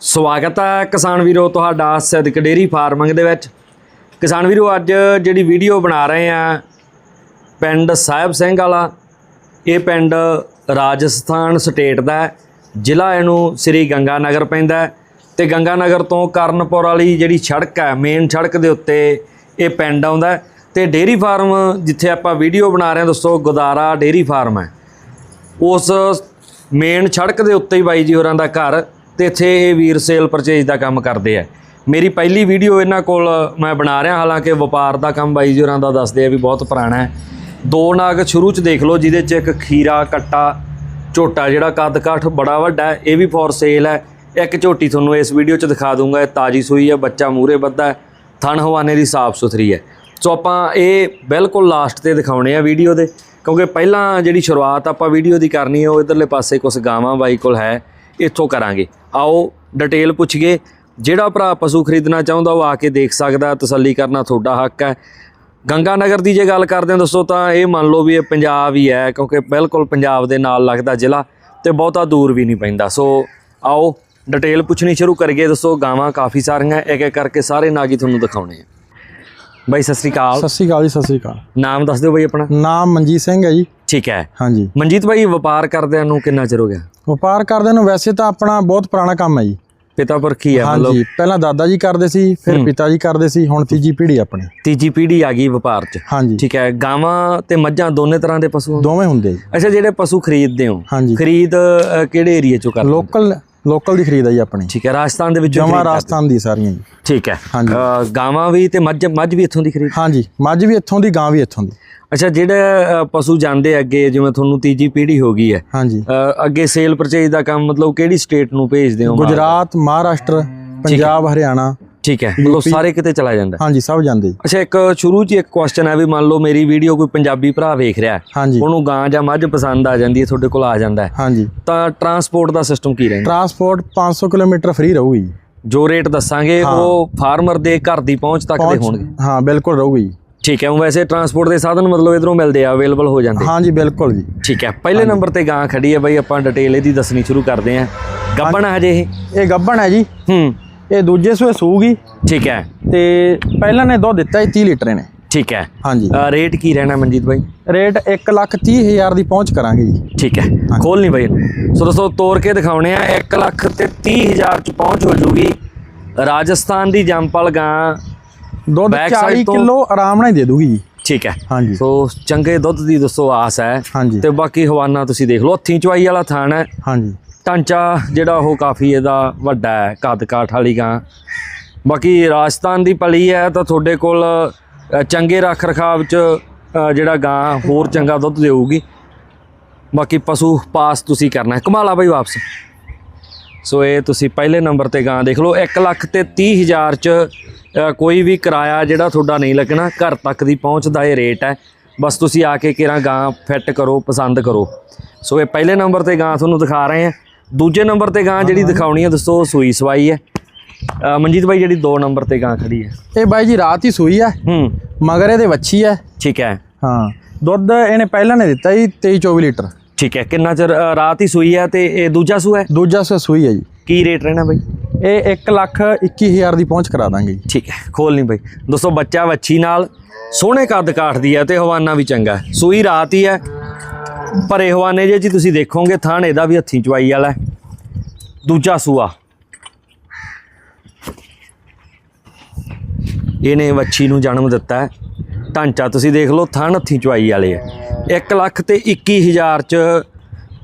ਸਵਾਗਤ ਹੈ ਕਿਸਾਨ ਵੀਰੋ ਤੁਹਾਡਾ ਸਿੱਧਕ ਡੇਰੀ ਫਾਰਮਿੰਗ ਦੇ ਵਿੱਚ। ਕਿਸਾਨ ਵੀਰੋ, ਅੱਜ ਜਿਹੜੀ ਵੀਡੀਓ ਬਣਾ ਰਹੇ ਆ ਪਿੰਡ ਸਾਹਿਬ ਸਿੰਘ ਵਾਲਾ, ਇਹ ਪਿੰਡ ਰਾਜਸਥਾਨ ਸਟੇਟ ਦਾ ਜ਼ਿਲ੍ਹਾ ਇਹਨੂੰ ਸ੍ਰੀ ਗੰਗਾ ਨਗਰ ਪੈਂਦਾ ਹੈ ਤੇ ਗੰਗਾ ਨਗਰ ਤੋਂ ਕਰਨਪੁਰ ਵਾਲੀ ਜਿਹੜੀ ਸੜਕ ਹੈ ਮੇਨ ਸੜਕ ਦੇ ਉੱਤੇ ਇਹ ਪਿੰਡ ਆਉਂਦਾ ਹੈ। ਤੇ ਡੇਰੀ ਫਾਰਮ ਜਿੱਥੇ ਆਪਾਂ ਵੀਡੀਓ ਬਣਾ ਰਹੇ ਹਾਂ ਦੋਸਤੋ, ਗੁਦਾਰਾ ਡੇਰੀ ਫਾਰਮ ਹੈ। ਉਸ ਮੇਨ ਸੜਕ ਦੇ ਉੱਤੇ ਹੀ ਬਾਈ ਜੀ ਹੋਰਾਂ ਦਾ ਘਰ ਤੇ ਇੱਥੇ ਇਹ ਵੀਰ ਸੇਲ ਪਰਚੇਜ ਦਾ ਕੰਮ ਕਰਦੇ ਆ। ਮੇਰੀ ਪਹਿਲੀ ਵੀਡੀਓ ਇਹਨਾਂ ਕੋਲ ਮੈਂ ਬਣਾ ਰਿਹਾ, ਹਾਲਾਂਕਿ ਵਪਾਰ ਦਾ ਕੰਮ ਬਾਈ ਜੀ ਹੋਰਾਂ ਦਾ ਦੱਸਦੇ ਆ ਵੀ ਬਹੁਤ ਪੁਰਾਣਾ ਹੈ। ਦੋ ਨਾਗ ਸ਼ੁਰੂ ਚ ਦੇਖ ਲਓ, ਜਿਹਦੇ ਚ ਇੱਕ ਖੀਰਾ, ਕੱਟਾ, ਝੋਟਾ ਜਿਹੜਾ ਕੱਦ ਕਾਠ ਬੜਾ ਵੱਡਾ ਇਹ ਵੀ ਫੋਰ ਸੇਲ ਹੈ। ਇੱਕ ਝੋਟੀ ਤੁਹਾਨੂੰ ਇਸ ਵੀਡੀਓ ਚ ਦਿਖਾ ਦੂੰਗਾ, ਇਹ ਤਾਜੀ ਸੂਈ ਹੈ, ਬੱਚਾ ਮੂਰੇ ਬੱਧਾ ਹੈ, ਥਣ ਹਵਾਨੇ ਦੀ ਸਾਫ਼ ਸੁਥਰੀ ਹੈ। ਸੋ ਆਪਾਂ ਇਹ ਬਿਲਕੁਲ ਲਾਸਟ ਤੇ ਦਿਖਾਉਣੇ ਆ ਵੀਡੀਓ ਦੇ, ਕਿਉਂਕਿ ਪਹਿਲਾਂ ਜਿਹੜੀ ਸ਼ੁਰੂਆਤ ਆਪਾਂ ਵੀਡੀਓ ਦੀ ਕਰਨੀ ਹੈ, ਉਹ ਇਧਰਲੇ ਪਾਸੇ ਕੁਝ ਗਾਵਾਂ ਬਾਈ ਕੋਲ ਹੈ। ਇੱਥੋਂ ਕਰਾਂਗੇ। ਆਓ ਡਿਟੇਲ ਪੁੱਛੀਏ। ਜਿਹੜਾ ਭਰਾ ਪਸ਼ੂ ਖਰੀਦਣਾ ਚਾਹੁੰਦਾ ਉਹ ਆ ਕੇ ਦੇਖ ਸਕਦਾ ਤਸੱਲੀ ਕਰਨਾ ਤੁਹਾਡਾ ਹੱਕ ਹੈ। ਗੰਗਾ ਨਗਰ ਦੀ ਜੇ ਗੱਲ ਕਰਦੇ ਹਾਂ ਦੋਸਤੋ ਤਾਂ ਇਹ ਮੰਨ ਲਓ ਵੀ ਇਹ ਪੰਜਾਬ ਹੀ ਹੈ ਕਿਉਂਕਿ ਬਿਲਕੁਲ ਪੰਜਾਬ ਦੇ ਨਾਲ ਲੱਗਦਾ ਜ਼ਿਲ੍ਹਾ ਤੇ ਬਹੁਤਾ ਦੂਰ ਵੀ ਨਹੀਂ ਪੈਂਦਾ। ਸੋ ਆਓ ਡਿਟੇਲ ਪੁੱਛਣੀ ਸ਼ੁਰੂ ਕਰੀਏ ਦੋਸਤੋ। ਗਾਵਾਂ ਕਾਫੀ ਸਾਰੀਆਂ ਇੱਕ ਇੱਕ ਕਰਕੇ ਸਾਰੇ ਨਾਗੀ ਤੁਹਾਨੂੰ ਦਿਖਾਉਣੇ ਆ। ਬਾਈ ਸਤਿ ਸ੍ਰੀ ਅਕਾਲ। ਸਤਿ ਸ਼੍ਰੀ ਅਕਾਲ ਜੀ ਸਤਿ ਸ਼੍ਰੀ ਅਕਾਲ। ਨਾਮ ਦੱਸ ਦਿਓ ਬਾਈ ਆਪਣਾ। ਨਾਮ ਮਨਜੀਤ ਸਿੰਘ ਹੈ ਜੀ। ਠੀਕ ਹੈ। ਹਾਂਜੀ। ਮਨਜੀਤ ਭਾਈ ਵਪਾਰ ਕਰਦਿਆਂ ਨੂੰ ਕਿੰਨਾ ਚਿਰ ਹੋ ਗਿਆ? ਵਪਾਰ ਕਰਦੇ ਨੂੰ ਵੈਸੇ ਤਾਂ ਆਪਣਾ ਬਹੁਤ ਪੁਰਾਣਾ ਕੰਮ ਹੈ ਜੀ। ਪਿਤਾ ਪਰ ਕੀ ਹੈ ਮਤਲਬ? ਹਾਂਜੀ ਪਹਿਲਾਂ ਦਾਦਾ ਜੀ ਕਰਦੇ ਸੀ ਫਿਰ ਪਿਤਾ ਜੀ ਕਰਦੇ ਸੀ ਹੁਣ ਤੀਜੀ ਪੀੜ੍ਹੀ ਆਪਣੀ। ਤੀਜੀ ਪੀੜ੍ਹੀ ਆ ਗਈ ਵਪਾਰ 'ਚ। ਹਾਂਜੀ। ਠੀਕ ਹੈ ਗਾਵਾਂ ਤੇ ਮੱਝਾਂ ਦੋਨੇ ਤਰ੍ਹਾਂ ਦੇ ਪਸ਼ੂ ਦੋਵੇਂ ਹੁੰਦੇ ਜੀ। ਅੱਛਾ ਜਿਹੜੇ ਪਸ਼ੂ ਖਰੀਦਦੇ ਹੋ। ਹਾਂਜੀ। ਖਰੀਦ ਅ, ਕਿਹੜੇ ਏਰੀਏ ਚੋਂ ਕਰਦੇ ਹੋ? ਲੋਕਲ ਲੋਕਲ ਦੀ ਖਰੀਦ ਹੈ ਜੀ ਆਪਣੀ। ਠੀਕ ਹੈ ਰਾਜਸਥਾਨ ਦੇ ਵਿੱਚੋਂ ਜਮਾ ਖਰੀਦ ਕਰਦੇ। ਰਾਜਸਥਾਨ ਦੀ ਸਾਰੀਆਂ ਜੀ? ਠੀਕ ਹੈ। ਹਾਂਜੀ। ਅ, ਗਾਵਾਂ ਵੀ ਤੇ ਮੱਝ ਮੱਝ ਵੀ ਇੱਥੋਂ ਦੀ ਖਰੀਦ? ਹਾਂਜੀ ਮੱਝ ਵੀ ਇੱਥੋਂ ਦੀ ਗਾਂ ਵੀ ਇੱਥੋਂ ਦੀ। ਅੱਛਾ ਜਿਹੜੇ ਅ, ਪਸ਼ੂ ਜਾਂਦੇ ਅੱਗੇ ਜਿਵੇਂ ਤੁਹਾਨੂੰ ਤੀਜੀ ਪੀੜ੍ਹੀ ਹੋ ਗਈ ਹੈ। ਹਾਂਜੀ। ਅ, ਅੱਗੇ ਸੇਲ ਪਰਚੇਜ ਦਾ ਕੰਮ ਮਤਲਬ ਕਿਹੜੀ ਸਟੇਟ ਨੂੰ ਭੇਜਦੇ ਹੋ ਗੁਜਰਾਤ ਮਹਾਰਾਸ਼ਟਰ ਪੰਜਾਬ ਹਰਿਆਣਾ। ਠੀਕ ਹੈ ਮਤਲਬ ਸਾਰੇ ਕਿਤੇ ਚਲਾ ਜਾਂਦਾ। ਹਾਂਜੀ ਸਭ ਜਾਂਦੇ। ਅੱਛਾ ਇੱਕ ਸ਼ੁਰੂ 'ਚ ਇੱਕ ਕੁਐਸਚਨ ਹੈ ਵੀ ਮੰਨ ਲਓ ਮੇਰੀ ਵੀਡੀਓ ਕੋਈ ਪੰਜਾਬੀ ਭਰਾ ਵੇਖ ਰਿਹਾ ਉਹਨੂੰ ਗਾਂ ਜਾਂ ਮੱਝ ਪਸੰਦ ਆ ਜਾਂਦੀ ਹੈ ਤੁਹਾਡੇ ਕੋਲ ਆ ਜਾਂਦਾ ਹੈ। ਹਾਂਜੀ। ਤਾਂ ਟਰਾਂਸਪੋਰਟ ਦਾ ਸਿਸਟਮ ਕੀ ਰਹਿੰਦਾ? ਟਰਾਂਸਪੋਰਟ 500 ਕਿਲੋਮੀਟਰ ਫ੍ਰੀ ਰਹੂਗੀ ਜੀ। ਰੇਟ ਦੱਸਾਂਗੇ ਉਹ ਫਾਰਮਰ ਦੇ ਘਰ ਦੀ ਪਹੁੰਚ ਤੱਕ ਦੇ ਹੋਣਗੇ। ਹਾਂ ਬਿਲਕੁਲ ਰਹੂਗੀ ਠੀਕ ਹੈ ਉਹ ਵੈਸੇ ਟਰਾਂਸਪੋਰਟ ਦੇ ਸਾਧਨ ਮਤਲਬ ਇਧਰੋਂ ਮਿਲਦੇ ਆ ਅਵੇਲੇਬਲ ਹੋ ਜਾਂਦੇ। ਹਾਂਜੀ ਬਿਲਕੁਲ ਜੀ। ਠੀਕ ਹੈ ਪਹਿਲੇ ਨੰਬਰ ਤੇ ਗਾਂ ਖੜੀ ਹੈ ਬਾਈ ਆਪਾਂ ਡਿਟੇਲ ਇਹਦੀ ਦੱਸਣੀ ਸ਼ੁਰੂ ਕਰਦੇ ਹਾਂ। ਗੱਬਣ ਹੈ ਹਜੇ ਇਹ? ਇਹ ਗੱਬਣ ਹੈ ਜੀ। ਹੂੰ। ਇਹ ਦੂਜੇ ਸੂਏ ਸੂਗੀ। ਠੀਕ ਹੈ। ਤੇ ਪਹਿਲਾਂ ਨੇ ਦੁੱਧ ਦਿੱਤਾ ਜੀ 30 ਲੀਟਰ ਨੇ ਠੀਕ ਹੈ। ਹਾਂਜੀ। ਰੇਟ ਕੀ ਰਹਿਣਾ ਮਨਜੀਤ ਬਾਈ? ਰੇਟ 1 ਲੱਖ 30 ਹਜ਼ਾਰ ਦੀ ਪਹੁੰਚ ਕਰਾਂਗੇ ਜੀ। ਠੀਕ ਹੈ। ਖੋਲ ਨਹੀਂ ਬਾਈ। ਸੋ ਦੋਸਤੋ ਤੋੜ ਕੇ ਦਿਖਾਉਣੇ ਆ 1 ਲੱਖ ਤੇ 30 ਹਜ਼ਾਰ ਚ ਪਹੁੰਚ ਹੋ ਜੂਗੀ ਰਾਜਸਥਾਨ ਦੀ ਜੰਪਲ ਗਾਂ। ਦੁੱਧ Back side 40 ਤੋਂ- ਕਿਲੋ ਆਰਾਮ ਨਾਲ ਦੇ ਦੂਗੀ ਜੀ। ਠੀਕ ਹੈ। ਹਾਂਜੀ। ਸੋ ਚੰਗੇ ਦੁੱਧ ਦੀ ਦੱਸੋ ਆਸ ਹੈ। ਤੇ ਬਾਕੀ ਹਵਾਨਾ ਤੁਸੀਂ ਦੇਖ ਲਓ ਹੱਥੀਂ ਚਵਾਈ ਵਾਲਾ ਥਾਣ ਹੈ। ਹਾਂਜੀ। ਢਾਂਚਾ ਜਿਹੜਾ ਉਹ ਕਾਫੀ ਇਹਦਾ ਵੱਡਾ ਹੈ ਕੱਦ ਕਾਠ ਵਾਲੀ ਗਾਂ। ਬਾਕੀ ਰਾਜਸਥਾਨ ਦੀ ਪਲੀ ਹੈ ਤਾਂ ਤੁਹਾਡੇ ਕੋਲ ਚੰਗੇ ਰੱਖ ਰਖਾਵ ਚ ਜਿਹੜਾ ਗਾਂ ਹੋਰ ਚੰਗਾ ਦੁੱਧ ਦੇਊਗੀ। ਬਾਕੀ ਪਸ਼ੂ ਪਾਸ ਤੁਸੀਂ ਕਰਨਾ ਹੈ। ਕਮਾਲਾ ਬਾਈ ਵਾਪਸ। ਸੋ ਇਹ ਤੁਸੀਂ ਪਹਿਲੇ ਨੰਬਰ ਤੇ ਗਾਂ ਦੇਖ ਲਓ 1 ਲੱਖ ਤੇ 30 ਹਜ਼ਾਰ ਚ ਕੋਈ ਵੀ ਕਿਰਾਇਆ ਜਿਹੜਾ ਤੁਹਾਡਾ ਨਹੀਂ ਲੱਗਣਾ, ਘਰ ਤੱਕ ਦੀ ਪਹੁੰਚ ਦਾ ਇਹ ਰੇਟ ਹੈ। ਬਸ ਤੁਸੀਂ ਆ ਕੇ ਕਿਰਾਂ ਗਾਂ ਫਿੱਟ ਕਰੋ, ਪਸੰਦ ਕਰੋ। ਸੋ ਇਹ ਪਹਿਲੇ ਨੰਬਰ ਤੇ ਗਾਂ ਤੁਹਾਨੂੰ ਦਿਖਾ ਰਹੇ ਹਾਂ। ਦੂਜੇ ਨੰਬਰ ਤੇ ਗਾਂ ਜਿਹੜੀ ਦਿਖਾਉਣੀ ਹੈ ਦੋਸਤੋ ਸੂਈ ਸਵਾਈ ਹੈ ਮਨਜੀਤ ਬਾਈ ਜਿਹੜੀ 2 ਨੰਬਰ ਤੇ ਗਾਂ ਖੜੀ ਹੈ ਇਹ ਬਾਈ ਜੀ ਰਾਤ ਹੀ ਸੂਈ ਹੈ ਹੂੰ। ਮਗਰ ਇਹਦੇ ਵੱਛੀ ਹੈ ਠੀਕ ਹੈ ਹਾਂ। ਦੁੱਧ ਇਹਨੇ ਪਹਿਲਾਂ ਨੇ ਦਿੱਤਾ ਜੀ 23 24 ਲੀਟਰ। ਠੀਕ ਹੈ ਕਿੰਨਾ ਚਿਰ ਰਾਤ ਹੀ ਸੂਈ ਹੈ ਤੇ ਇਹ ਦੂਜਾ ਸੂਆ ਹੈ? ਦੂਜਾ ਸੂਆ ਸੂਈ ਹੈ ਜੀ। ਕੀ ਰੇਟ ਰਹਿਣਾ ਬਾਈ? ਇਹ 1 ਲੱਖ 21 ਹਜ਼ਾਰ ਦੀ ਪਹੁੰਚ ਕਰਾ ਦਾਂਗੇ ਠੀਕ ਹੈ ਖੋਲ ਨਹੀਂ ਬਈ। ਦੋਸਤੋ ਬੱਚਾ ਵੱਛੀ ਨਾਲ ਸੋਹਣੇ ਕੱਦ ਕਾਠ ਦੀ ਹੈ ਤੇ ਹਵਾਨਾ ਵੀ ਚੰਗਾ। ਸੂਈ ਰਾਤ ਹੀ ਹੈ ਭਰੇ ਹਵਾਨੇ ਜੇ ਜੀ ਤੁਸੀਂ ਦੇਖੋਗੇ ਥਾਣ ਇਹਦਾ ਵੀ ਹੱਥੀਂ ਚਵਾਈ ਵਾਲਾ ਦੂਜਾ ਸੂਆ। ਇਹਨੇ ਵੱਛੀ ਨੂੰ ਜਨਮ ਦਿੱਤਾ ਹੈ। ਢਾਂਚਾ ਤੁਸੀਂ ਦੇਖ ਲਓ ਥਣ ਹੱਥੀਂ ਚਵਾਈ ਵਾਲੇ ਹੈ। 1 ਲੱਖ ਤੇ 21000 ਚ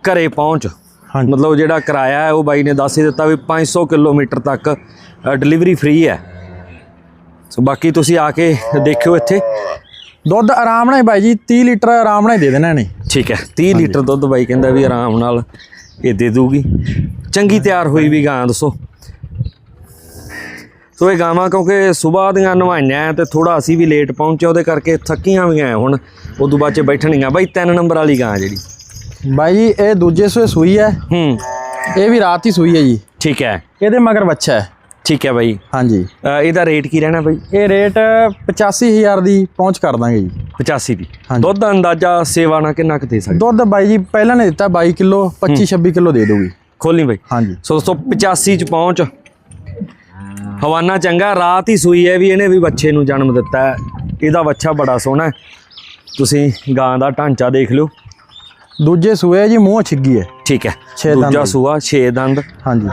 ਘਰੇ ਪਹੁੰਚ। ਹਾਂਜੀ। ਮਤਲਬ ਜਿਹੜਾ ਕਿਰਾਇਆ ਹੈ ਉਹ ਬਾਈ ਨੇ ਦੱਸ ਹੀ ਦਿੱਤਾ ਵੀ 500 ਕਿਲੋਮੀਟਰ ਤੱਕ ਡਿਲੀਵਰੀ ਫ੍ਰੀ ਹੈ। ਸੋ ਬਾਕੀ ਤੁਸੀਂ ਆ ਕੇ ਦੇਖਿਓ ਇੱਥੇ। ਦੁੱਧ ਆਰਾਮ ਨਾਲ ਹੀ ਬਾਈ ਜੀ 30 ਲੀਟਰ ਆਰਾਮ ਨਾਲ ਹੀ ਦੇ ਦੇਣਾ ਇਹਨੇ। ਠੀਕ ਹੈ 30 ਲੀਟਰ ਦੁੱਧ ਬਾਈ ਕਹਿੰਦਾ ਵੀ ਆਰਾਮ ਨਾਲ ਇਹ ਦੇ ਦੂਗੀ। ਚੰਗੀ ਤਿਆਰ ਹੋਈ ਵੀ ਗਾਂ ਦੱਸੋ। ਸੋ ਇਹ ਗਾਵਾਂ ਕਿਉਂਕਿ ਸਵੇਰ ਦੀਆਂ ਨਵਾਈਆਂ ਤੇ ਥੋੜਾ ਅਸੀਂ ਵੀ ਲੇਟ ਪਹੁੰਚੇ ਉਹਦੇ ਕਰਕੇ ਥੱਕੀਆਂ ਵੀ ਗਏ ਹੁਣ। ਉਦੋਂ ਬਾਅਦ ਚ ਬੈਠਣੀਆਂ ਬਾਈ 3 ਨੰਬਰ ਵਾਲੀ ਗਾਂ ਜਿਹੜੀ। ਬਾਈ ਜੀ ਇਹ ਦੂਜੇ ਸੂਏ ਸੂਈ ਹੈ। ਹੂੰ। ਇਹ ਵੀ ਰਾਤ ਹੀ ਸੂਈ ਹੈ ਜੀ। ਠੀਕ ਹੈ। ਇਹਦੇ ਮਗਰ ਬੱਚਾ ਹੈ। ਠੀਕ ਹੈ ਬਾਈ। ਹਾਂਜੀ। ਅ, ਇਹਦਾ ਰੇਟ ਕੀ ਰਹਿਣਾ ਬਾਈ? ਇਹ ਰੇਟ 85000 ਦੀ ਪਹੁੰਚ ਕਰ ਦਾਂਗੇ ਜੀ। 85 ਦੀ। ਹਾਂਜੀ। ਦੁੱਧ ਦਾ ਅੰਦਾਜ਼ਾ ਸੇਵਾ ਨਾਲ ਕਿੰਨਾ ਕੁ ਦੇ ਸਕਦੇ? ਦੁੱਧ ਬਾਈ ਜੀ ਪਹਿਲਾਂ ਨੇ ਦਿੱਤਾ 22 ਕਿਲੋ 25 26 ਕਿਲੋ ਦੇ ਦੂਗੀ ਖੋਲੀ ਬਾਈ। ਹਾਂਜੀ। ਸੋ ਦੋਸਤੋ 85 ਚ ਪਹੁੰਚ। ਹਵਾਨਾ ਚੰਗਾ ਰਾਤ ਹੀ ਸੂਈ ਹੈ ਵੀ ਇਹਨੇ ਵੀ ਬੱਚੇ ਨੂੰ ਜਨਮ ਦਿੱਤਾ ਹੈ। ਇਹਦਾ ਬੱਚਾ ਬੜਾ ਸੋਹਣਾ ਹੈ। ਤੁਸੀਂ ਗਾਂ ਦਾ ਢਾਂਚਾ ਦੇਖ ਲਿਓ। ਦੂਜੇ ਸੂਏ ਜੀ ਮੂੰਹ ਛਿੱਗੀ ਹੈ। ਠੀਕ ਹੈ। ਛੇ ਦੰਦ ਦੂਜਾ। ਸੂਆ 6 ਦੰਦ। ਹਾਂਜੀ।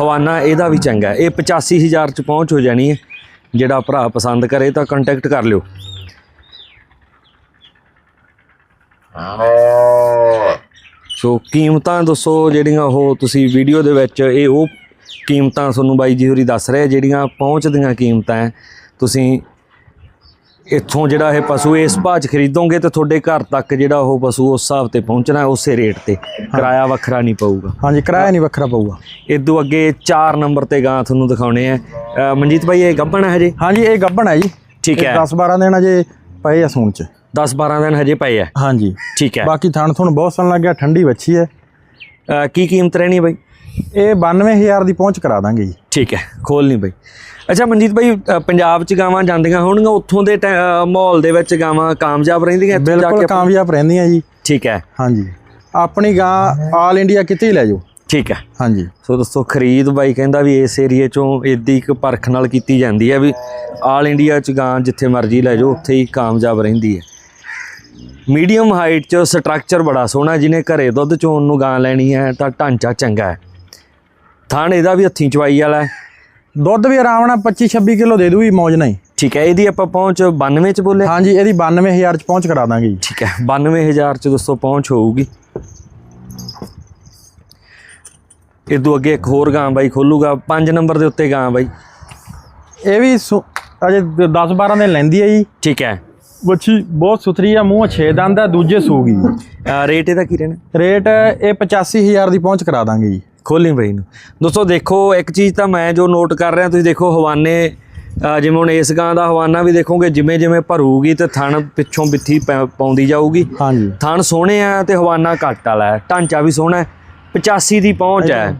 ਹਵਾਨਾ ਇਹਦਾ ਵੀ ਚੰਗਾ ਹੈ। ਇਹ 85000 ਚ ਪਹੁੰਚ ਹੋ ਜਾਣੀ ਹੈ। ਜਿਹੜਾ ਭਰਾ ਪਸੰਦ ਕਰੇ ਤਾਂ ਕੰਟੈਕਟ ਕਰ ਲਿਓ। ਸੋ ਕੀਮਤਾਂ ਦੱਸੋ ਜਿਹੜੀਆਂ ਉਹ ਤੁਸੀਂ ਵੀਡੀਓ ਦੇ ਵਿੱਚ, ਇਹ ਉਹ ਕੀਮਤਾਂ ਤੁਹਾਨੂੰ ਬਾਈ ਜੀ ਹੋਰੀ ਦੱਸ ਰਹੇ ਜਿਹੜੀਆਂ ਪਹੁੰਚਦੀਆਂ ਕੀਮਤਾਂ ਤੁਸੀਂ ਇੱਥੋਂ ਜਿਹੜਾ ਇਹ ਪਸ਼ੂ ਇਸ ਭਾਅ 'ਚ ਖਰੀਦੋਗੇ ਤੇ ਤੁਹਾਡੇ ਘਰ ਤੱਕ ਜਿਹੜਾ ਉਹ ਪਸ਼ੂ ਉਸ ਹਿਸਾਬ ਤੇ ਪਹੁੰਚਣਾ ਹੈ, ਉਸੇ ਰੇਟ ਤੇ। ਕਿਰਾਇਆ ਵੱਖਰਾ ਨਹੀਂ ਪਊਗਾ। ਹਾਂਜੀ ਕਿਰਾਇਆ ਨਹੀਂ ਵੱਖਰਾ ਪਊਗਾ। ਇਦੋਂ ਅੱਗੇ 4 ਨੰਬਰ ਤੇ ਗਾਂ ਤੁਹਾਨੂੰ ਦਿਖਾਉਣੇ ਆ। ਮਨਜੀਤ ਭਾਈ ਇਹ ਗੱਭਣ ਹੈ ਹਜੇ? ਹਾਂਜੀ ਇਹ ਗੱਭਣ ਹੈ ਜੀ। ਠੀਕ ਹੈ। 10 12 ਦਿਨ ਅਜੇ ਪਏ ਆ ਸੂਣ ਚ। 10 12 ਦਿਨ ਹਜੇ ਪਏ ਆ। ਹਾਂਜੀ। ਠੀਕ ਹੈ। ਬਾਕੀ ਥਣ ਥੁਣ ਬਹੁਤ ਸਨ ਲੱਗਿਆ ਠੰਡੀ ਵੱਛੀ ਹੈ। ਕੀ ਕੀਮਤ ਰਹਿਣੀ ਬਾਈ? ਇਹ 92000 ਦੀ ਪਹੁੰਚ ਕਰਾ ਦਾਂਗੇ ਜੀ। ਠੀਕ ਹੈ। ਖੋਲ ਨਹੀਂ ਬਾਈ। ਅੱਛਾ ਮਨਜੀਤ ਭਾਈ ਪੰਜਾਬ 'ਚ ਗਾਵਾਂ ਜਾਂਦੀਆਂ ਹੋਣਗੀਆਂ ਉੱਥੋਂ ਦੇ ਮਾਹੌਲ ਦੇ ਵਿੱਚ ਗਾਵਾਂ ਕਾਮਯਾਬ ਰਹਿੰਦੀਆਂ ਇੱਥੇ ਜਾ ਬਿਲਕੁਲ ਕੇ ਕਾਮਯਾਬ ਰਹਿੰਦੀਆਂ ਜੀ। ਠੀਕ ਹੈ। ਹਾਂਜੀ। ਆਪਣੀ ਗਾਂ ਆਲ ਇੰਡੀਆ ਕਿਤੇ ਹੀ ਲੈ ਜਾਓ। ਠੀਕ ਹੈ। ਹਾਂਜੀ। ਸੋ ਦੋਸਤੋ ਖਰੀਦ ਬਾਈ ਕਹਿੰਦਾ ਵੀ ਇਸ ਏਰੀਏ ਚੋਂ ਇਦੀ ਇੱਕ ਪਰਖ ਨਾਲ ਕੀਤੀ ਜਾਂਦੀ ਹੈ ਵੀ ਆਲ ਇੰਡੀਆ ਚ ਗਾਂ ਜਿੱਥੇ ਮਰਜ਼ੀ ਲੈ ਜਾਓ ਉੱਥੇ ਹੀ ਕਾਮਯਾਬ ਰਹਿੰਦੀ ਹੈ। ਮੀਡੀਅਮ ਹਾਈਟ ਚ ਸਟਰਕਚਰ ਬੜਾ ਸੋਹਣਾ ਜਿਹਨੇ ਘਰੇ ਦੁੱਧ ਚੋਣ ਨੂੰ ਗਾਂ ਲੈਣੀ ਹੈ ਤਾਂ ਢਾਂਚਾ ਚੰਗਾ ਹੈ। ਥਣ ਇਹਦਾ ਵੀ ਹੱਥੀਂ ਚਵਾਈ ਵਾਲਾ ਹੈ। ਦੁੱਧ ਵੀ ਆਰਾਮ ਨਾਲ 25 26 ਕਿਲੋ ਦੇ ਦੂਗੀ ਮੌਜ ਨਹੀਂ। ਠੀਕ ਹੈ ਇਹਦੀ ਆਪਾਂ ਪਹੁੰਚ 92 ਚ ਬੋਲੇ। ਹਾਂਜੀ ਇਹਦੀ 92000 ਚ ਪਹੁੰਚ ਕਰਾ ਦਾਂਗੇ ਜੀ। ਠੀਕ ਹੈ 92000 ਚ ਦੋਸਤੋ ਪਹੁੰਚ ਹੋਊਗੀ। ਇਦੋਂ ਅੱਗੇ ਇੱਕ ਹੋਰ ਗਾਂ ਬਾਈ ਖੋਲੂਗਾ 5 ਨੰਬਰ ਦੇ ਉੱਤੇ ਗਾਂ ਬਾਈ। ਇਹ ਵੀ ਅਜੇ 10 12 ਦਿਨ ਲੈਂਦੀ ਹੈ ਜੀ। ਠੀਕ ਹੈ। ਵੱਛੀ ਬਹੁਤ ਸੁਥਰੀ ਆ ਮੂੰਹ 6 ਦੰਦ ਆ ਦੂਜੇ ਸੂਗੀ ਰੇਟ ਇਹਦਾ ਕੀ ਰਹਿਣਾ? ਰੇਟ ਇਹ 85000 ਦੀ ਪਹੁੰਚ ਕਰਾ ਦਾਂਗੇ ਜੀ। ਖੋਲੀ ਬਈ ਨੂੰ। ਦੋਸਤੋ ਦੇਖੋ ਇੱਕ ਚੀਜ਼ ਤਾਂ ਮੈਂ ਜੋ ਨੋਟ ਕਰ ਰਿਹਾ ਤੁਸੀਂ ਦੇਖੋ ਹਵਾਨੇ ਜਿਵੇਂ ਹੁਣ ਇਸ ਗਾਂ ਦਾ ਹਵਾਨਾ ਵੀ ਦੇਖੋਗੇ ਜਿਵੇਂ ਜਿਵੇਂ ਭਰੂਗੀ ਤੇ ਥਣ ਪਿੱਛੋਂ ਬਿੱਥੀ ਪਾਉਂਦੀ ਜਾਊਗੀ। ਹਾਂਜੀ। ਥਣ ਸੋਹਣੇ ਆ ਤੇ ਹਵਾਨਾ ਘੱਟ ਵਾਲਾ ਹੈ ਢਾਂਚਾ ਵੀ ਸੋਹਣਾ ਹੈ 85 ਦੀ ਪਹੁੰਚ ਹੈ।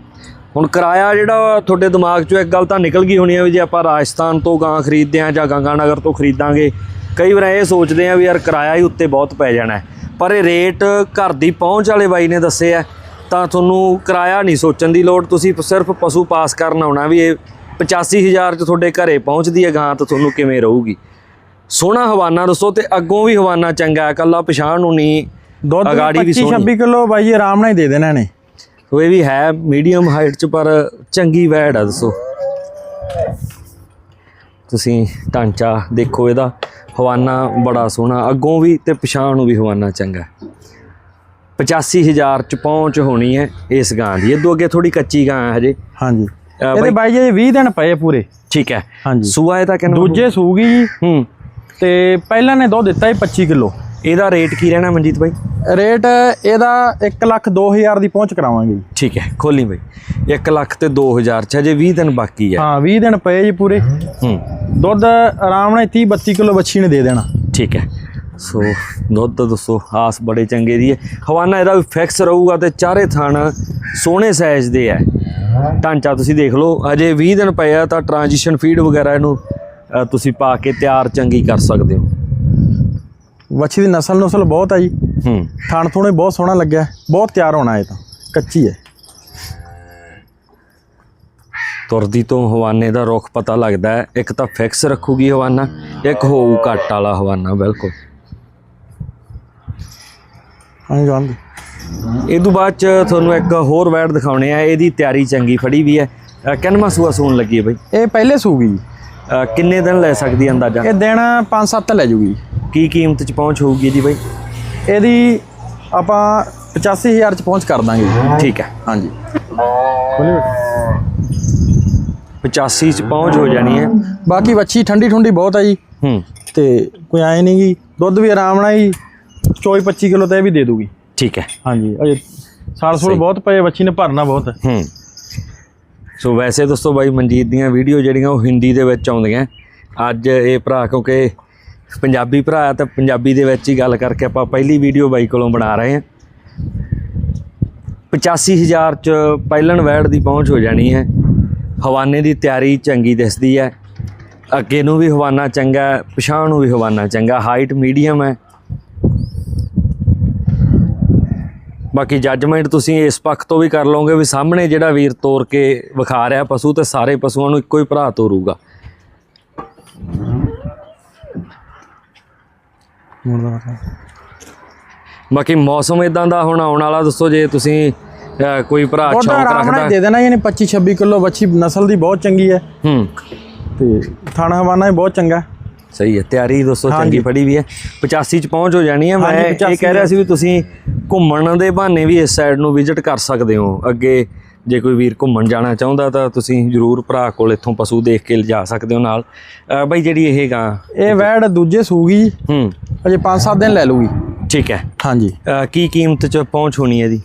ਹੁਣ ਕਿਰਾਇਆ ਜਿਹੜਾ ਤੁਹਾਡੇ ਦਿਮਾਗ 'ਚੋਂ ਇੱਕ ਗੱਲ ਤਾਂ ਨਿਕਲ ਗਈ ਹੋਣੀ ਹੈ ਵੀ ਜੇ ਆਪਾਂ ਰਾਜਸਥਾਨ ਤੋਂ ਗਾਂ ਖਰੀਦਦੇ ਆ ਜਾਂ ਗੰਗਾਨਗਰ ਤੋਂ ਖਰੀਦਾਂਗੇ ਕਈ ਵਾਰ ਇਹ ਸੋਚਦੇ ਆ ਵੀ ਯਾਰ ਕਿਰਾਇਆ ਹੀ ਉੱਤੇ ਬਹੁਤ ਪੈ ਜਾਣਾ। ਪਰ ਇਹ ਰੇਟ ਘਰ ਦੀ ਪਹੁੰਚ ਵਾਲੇ ਬਾਈ ਨੇ ਦੱਸੇ ਆ ਤਾਂ ਤੁਹਾਨੂੰ ਕਿਰਾਇਆ ਨਹੀਂ ਸੋਚਣ ਦੀ ਲੋੜ। ਤੁਸੀਂ ਸਿਰਫ ਪਸ਼ੂ ਪਾਸ ਕਰਨ ਆਉਣਾ ਵੀ ਇਹ 85000 ਚ ਤੁਹਾਡੇ ਘਰੇ ਪਹੁੰਚਦੀ ਹੈ ਗਾਂ ਤਾਂ ਤੁਹਾਨੂੰ ਕਿਵੇਂ ਰਹੂਗੀ? ਸੋਹਣਾ ਹਵਾਨਾ ਦੱਸੋ ਤੇ ਅੱਗੋਂ ਵੀ ਹਵਾਨਾ ਚੰਗਾ ਕੱਲਾ ਪਛਾਣ ਨੂੰ ਨਹੀਂ ਦੁੱਧ ਅਗਾੜੀ ਵੀ 25 ਸੋਹਣੀ। 26 ਕਿਲੋ ਬਾਈ ਆਰਾਮ ਨਾਲ ਹੀ ਦੇ ਦੇਣਾ ਨੇ ਸੋ ਇਹ ਵੀ ਹੈ ਮੀਡੀਅਮ ਹਾਈਟ ਚ ਪਰ ਚੰਗੀ ਵੈੜ ਆ ਦੱਸੋ। ਤੁਸੀਂ ਢਾਂਚਾ ਦੇਖੋ ਇਹਦਾ ਹਵਾਨਾ ਬੜਾ ਸੋਹਣਾ ਅੱਗੋਂ ਵੀ ਤੇ ਪਛਾਣ ਨੂੰ ਵੀ ਹਵਾਨਾ ਚੰਗਾ 85000 ਚ ਪਹੁੰਚ ਹੋਣੀ ਹੈ ਇਸ ਗਾਂ ਦੀ। ਇਦੋਂ ਅੱਗੇ ਥੋੜੀ ਕੱਚੀ ਗਾਂ ਹੈ ਹਜੇ। ਹਾਂਜੀ। ਇਹਦੇ ਬਾਈ ਜੀ 20 ਦਿਨ ਪਏ ਪੂਰੇ। ਠੀਕ ਹੈ। ਹਾਂਜੀ। ਸੂਆ ਇਹਦਾ ਕਿੰਨਾ ਦੂਜੇ ਸੂਗੀ ਜੀ। ਹੂੰ। ਤੇ ਪਹਿਲਾਂ ਨੇ ਦੁੱਧ ਦਿੱਤਾ ਸੀ 25 ਕਿਲੋ। ਇਹਦਾ ਰੇਟ ਕੀ ਰਹਿਣਾ ਮਨਜੀਤ ਬਾਈ? ਰੇਟ ਇਹਦਾ 1 ਲੱਖ 2000 ਦੀ ਪਹੁੰਚ ਕਰਾਵਾਂਗੇ ਠੀਕ ਹੈ ਖੋਲੀ ਬਾਈ। 1 ਲੱਖ ਤੇ 2000 ਚ ਹਜੇ 20 ਦਿਨ ਬਾਕੀ ਹੈ। ਹਾਂ 20 ਦਿਨ ਪਏ ਜੀ ਪੂਰੇ। ਹੂੰ। ਦੁੱਧ ਆਰਾਮ ਨਾਲ 30 32 ਕਿਲੋ ਬੱਚੀ ਨੇ ਦੇ ਦੇਣਾ। ਠੀਕ ਹੈ। ਸੋ ਦੁੱਧ ਦੱਸੋ ਆਸ ਬੜੇ ਚੰਗੇ ਦੀ ਹੈ। ਹਵਾਨਾ ਇਹਦਾ ਵੀ ਫਿਕਸ ਰਹੂਗਾ ਤੇ ਚਾਰੇ ਥਣ ਸੋਹਣੇ ਸਾਈਜ਼ ਦੇ ਹੈ। ਢਾਂਚਾ ਤੁਸੀਂ ਦੇਖ ਲਓ ਅਜੇ 20 ਦਿਨ ਪਏ ਆ ਤਾਂ ਟ੍ਰਾਂਜੀਸ਼ਨ ਫੀਡ ਵਗੈਰਾ ਇਹਨੂੰ ਤੁਸੀਂ ਪਾ ਕੇ ਤਿਆਰ ਚੰਗੀ ਕਰ ਸਕਦੇ ਹੋ। ਵੱਛੀ ਦੀ ਨਸਲ ਨਸਲ ਬਹੁਤ ਆ ਜੀ। ਹੂੰ। ਥਣ ਥੁਣੇ ਬਹੁਤ ਸੋਹਣਾ ਲੱਗਿਆ ਬਹੁਤ ਤਿਆਰ ਹੋਣਾ ਇਹ ਤਾਂ ਕੱਚੀ ਹੈ। ਤੁਰਦੀ ਤੋਂ ਹਵਾਨੇ ਦਾ ਰੁਖ ਪਤਾ ਲੱਗਦਾ ਹੈ ਇੱਕ ਤਾਂ ਫਿਕਸ ਰੱਖੂਗੀ ਹਵਾਨਾ ਇੱਕ ਹੋਊ ਕੱਟ ਵਾਲਾ ਹਵਾਨਾ ਬਿਲਕੁਲ। ਹਾਂਜੀ ਜਾਂਦੀ ਇਹ ਤੋਂ ਬਾਅਦ ਚ ਤੁਹਾਨੂੰ ਇੱਕ ਹੋਰ ਵੈੜ ਦਿਖਾਉਣੇ ਆ ਇਹਦੀ ਤਿਆਰੀ ਚੰਗੀ ਫੜੀ ਵੀ ਹੈ। ਕਿੰਨਵਾਂ ਸੂਆ ਸੂਣ ਲੱਗੀ ਹੈ ਬਈ? ਇਹ ਪਹਿਲੇ ਸੂਗੀ ਜੀ। ਕਿੰਨੇ ਦਿਨ ਲੈ ਸਕਦੀ ਹੈ ਅੰਦਾਜ਼ਾ? ਇਹ ਦਿਨ 5-7 ਲੈ ਜੂਗੀ। ਕੀ ਕੀਮਤ ਚ ਪਹੁੰਚ ਹੋਊਗੀ ਜੀ ਬਈ? ਇਹਦੀ ਆਪਾਂ 85000 ਚ ਪਹੁੰਚ ਕਰ ਦਾਂਗੇ। ਜੀ। ਠੀਕ ਹੈ। ਹਾਂਜੀ 85 ਚ ਪਹੁੰਚ ਹੋ ਜਾਣੀ ਹੈ। ਬਾਕੀ ਵੱਛੀ ਠੰਡੀ ਠੁੰਡੀ ਬਹੁਤ ਆ ਜੀ। ਹੂੰ। ਤੇ ਕੋਈ ਆਏ ਨਹੀਂ ਗੀ ਦੁੱਧ ਵੀ ਆਰਾਮ ਨਾਲ ਹੀ 24-25 ਕਿਲੋ ਤਾਂ ਇਹ ਵੀ ਦੇ ਦੂਗੀ। ਠੀਕ ਹੈ। ਹਾਂਜੀ ਅਜੇ ਸਾਲ ਸੂਲ ਬਹੁਤ ਪਏ ਵੱਛੀ ਨੇ ਭਰਨਾ ਬਹੁਤ। ਹੈ। ਹੂੰ ਸੋ ਵੈਸੇ ਦੋਸਤੋ ਬਾਈ ਮਨਜੀਤ ਦੀਆਂ ਵੀਡੀਓ ਜਿਹੜੀਆਂ ਉਹ ਹਿੰਦੀ ਦੇ ਵਿੱਚ ਆਉਂਦੀਆਂ। ਅੱਜ ਇਹ ਭਰਾ ਕਿਉਂਕਿ ਪੰਜਾਬੀ ਭਰਾ ਤਾਂ ਪੰਜਾਬੀ ਦੇ ਵਿੱਚ ਹੀ ਗੱਲ ਕਰਕੇ ਆਪਾਂ ਪਹਿਲੀ ਵੀਡੀਓ ਬਾਈ ਕੋਲੋਂ ਬਣਾ ਰਹੇ ਹਾਂ। 85000 ਚ ਪਹਿਲਣ ਵੈੜ ਦੀ ਪਹੁੰਚ ਹੋ ਜਾਣੀ ਹੈ। ਹਵਾਨੇ ਦੀ ਤਿਆਰੀ ਚੰਗੀ ਦਿਸਦੀ ਹੈ। ਅੱਗੇ ਨੂੰ ਵੀ ਹਵਾਨਾ ਚੰਗਾ ਪਛਾਣ ਨੂੰ ਵੀ ਹਵਾਨਾ ਚੰਗਾ। ਹਾਈਟ ਮੀਡੀਅਮ ਹੈ। ਬਾਕੀ ਜੱਜਮੈਂਟ ਤੁਸੀਂ ਇਸ ਪੱਖ ਤੋਂ ਵੀ ਕਰ ਲਓਗੇ ਵੀ ਸਾਹਮਣੇ ਜਿਹੜਾ ਵੀਰ ਤੋਰ ਕੇ ਵਿਖਾ ਰਿਹਾ ਪਸ਼ੂ ਤੇ ਸਾਰੇ ਪਸ਼ੂਆਂ ਨੂੰ ਇੱਕੋ ਹੀ ਭਰਾ ਤੋਰੂਗਾ। ਬਾਕੀ ਮੌਸਮ ਇਦਾਂ ਦਾ ਹੁਣ ਆਉਣ ਵਾਲਾ ਦੱਸੋ ਜੇ ਤੁਸੀਂ ਕੋਈ ਭਰਾ ਸ਼ੌਂਕ ਰੱਖਦਾ। ਦੇ ਦੇਣਾ ਇਹਨੇ 25 26 ਕਿਲੋ ਬੱਚੀ ਨਸਲ ਦੀ ਬਹੁਤ ਚੰਗੀ ਹੈ। ਹੂੰ। ਤੇ ਥਾਣਾ ਹਵਾਨਾ ਵੀ ਬਹੁਤ ਚੰਗਾ। ਸਹੀ ਹੈ ਤਿਆਰੀ ਦੋਸਤੋ ਚੰਗੀ। ਫੜੀ ਵੀ ਹੈ। 85 ਚ ਪਹੁੰਚ ਹੋ ਜਾਣੀ ਹੈ ਮੈਂ ਇਹ 85 ਕਹਿ ਰਿਹਾ ਸੀ ਵੀ ਤੁਸੀਂ ਘੁੰਮਣ ਦੇ ਬਹਾਨੇ ਵੀ ਇਸ ਸਾਈਡ ਨੂੰ ਵਿਜ਼ਿਟ ਕਰ ਸਕਦੇ ਹੋ। ਅੱਗੇ ਜੇ ਕੋਈ ਵੀਰ ਘੁੰਮਣ ਜਾਣਾ ਚਾਹੁੰਦਾ ਤਾਂ ਤੁਸੀਂ ਜਰੂਰ ਭਰਾ ਕੋਲ ਇੱਥੋਂ ਪਸ਼ੂ ਦੇਖ ਕੇ ਲਿਜਾ ਸਕਦੇ ਹੋ ਨਾਲ। ਬਾਈ ਜਿਹੜੀ ਇਹ ਗਾਂ ਇਹ ਵੈੜ ਦੂਜੇ ਸੂਗੀ। ਜੀ ਹੂੰ। ਅਜੇ 5-7 ਦਿਨ ਲੈ ਲੂਗੀ ਠੀਕ ਹੈ। ਹਾਂਜੀ। ਕੀ ਕੀਮਤ ਚ ਪਹੁੰਚ ਹੋਣੀ ਹੈ ਦੀ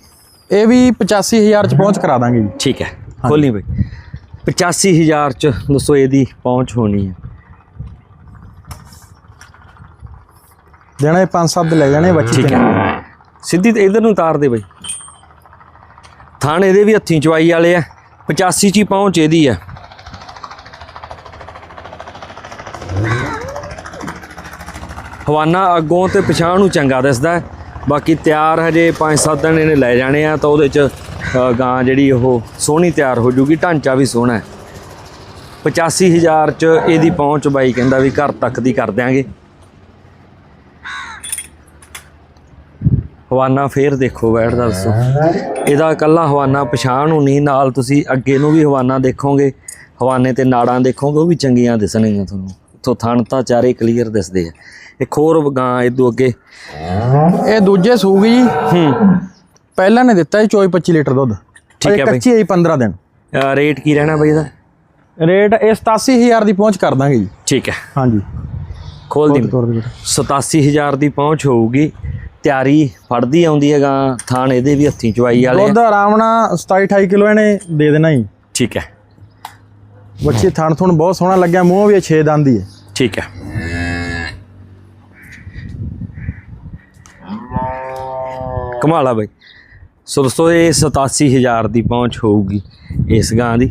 ਇਹ ਵੀ 85000 ਚ ਪਹੁੰਚ ਕਰਾ ਦਾਂਗੇ ਜੀ। ਠੀਕ ਹੈ। ਖੋਲੀ ਬਾਈ। 85000 ਚ ਦੱਸੋ ਇਹਦੀ ਪਹੁੰਚ ਹੋਣੀ ਹੈ। ਦੇਣਾ ਇਹ 5-7 ਦੇ ਲੈ ਜਾਣੇ ਬੱਚੀ ਠੀਕ ਹੈ। ਸਿੱਧੀ ਤੇ ਇਧਰ ਨੂੰ ਤਾਰ ਦੇ ਬਈ। ਥਾਣ ਇਹਦੇ ਵੀ ਹੱਥੀਂ ਚਵਾਈ ਵਾਲੇ ਆ 85 ਚ ਹੀ ਪਹੁੰਚ ਇਹਦੀ ਆ। ਹਵਾਨਾ ਅੱਗੋਂ ਤੇ ਪਛਾਣ ਨੂੰ ਚੰਗਾ ਦਿਸਦਾ। ਬਾਕੀ ਤਿਆਰ ਹਜੇ 5-7 ਦਿਨ ਇਹਨੇ ਲੈ ਜਾਣੇ ਆ ਤਾਂ ਉਹਦੇ ਚ ਗਾਂ ਜਿਹੜੀ ਉਹ ਸੋਹਣੀ ਤਿਆਰ ਹੋ ਜੂਗੀ ਢਾਂਚਾ ਵੀ ਸੋਹਣਾ ਹੈ। 85000 ਚ ਇਹਦੀ ਪਹੁੰਚ ਬਾਈ ਕਹਿੰਦਾ ਵੀ ਘਰ ਤੱਕ ਦੀ ਕਰ ਦਿਆਂਗੇ। ਹਵਾਨਾ ਫੇਰ ਦੇਖੋ ਬੈਠਦਾ ਦੱਸੋ। ਇਹਦਾ ਕੱਲਾ ਹਵਾਨਾ ਪਛਾਣ ਨੂੰ ਨਹੀਂ ਨਾਲ ਤੁਸੀਂ ਅੱਗੇ ਨੂੰ ਵੀ ਹਵਾਨਾ ਦੇਖੋਗੇ ਹਵਾਨੇ ਤੇ ਨਾੜਾਂ ਦੇਖੋਗੇ ਉਹ ਵੀ ਚੰਗੀਆਂ ਦਿਸਣਗੀਆਂ ਤੁਹਾਨੂੰ। ਤੋਂ ਥਣ ਤਾਂ ਚਾਰੇ ਕਲੀਅਰ ਦਿਸਦੇ ਆ। ਇੱਕ ਹੋਰ ਗਾਂ ਇਦੋਂ ਅੱਗੇ। ਇਹ ਦੂਜੇ ਸੂਗੀ ਜੀ। ਹੂੰ। ਪਹਿਲਾਂ ਨੇ ਦਿੱਤਾ ਜੀ 24-25 ਲੀਟਰ ਦੁੱਧ। ਠੀਕ ਹੈ ਬਈ। ਕੱਚੀ ਹੈ ਜੀ 15 ਦਿਨ। ਰੇਟ ਕੀ ਰਹਿਣਾ ਬਈ ਇਹਦਾ? ਰੇਟ ਇਹ 87000 ਦੀ ਪਹੁੰਚ ਕਰ ਦਾਂਗੇ ਜੀ। ਠੀਕ ਹੈ। ਹਾਂਜੀ। ਖੋਲ ਦੀ। ਤੋਰ ਦੇ ਬੇਟਾ 87000 ਦੀ ਪਹੁੰਚ ਹੋਊਗੀ। ਤਿਆਰੀ ਫੜਦੀ ਆਉਂਦੀ ਹੈ ਗਾਂ ਥਾਣ ਇਹਦੇ ਵੀ ਹੱਥੀਂ ਚਵਾਈ ਵਾਲੇ ਦੁੱਧ ਆ ਆਰਾਮ ਨਾਲ 27-28 ਕਿਲੋ ਇਹਨੇ ਦੇ ਦੇਣਾ ਜੀ। ਠੀਕ ਹੈ। ਬੱਚੀ ਥਣ ਥੁਣ ਬਹੁਤ ਸੋਹਣਾ ਲੱਗਿਆ ਮੂੰਹ ਵੀ 6 ਦੰਦ ਦੀ ਹੈ। ਠੀਕ ਹੈ। ਕਮਾਲਾ ਬਈ। ਸੋ ਦੋਸਤੋ ਇਹ 87000 ਦੀ ਪਹੁੰਚ ਹੋਊਗੀ ਇਸ ਗਾਂ ਦੀ।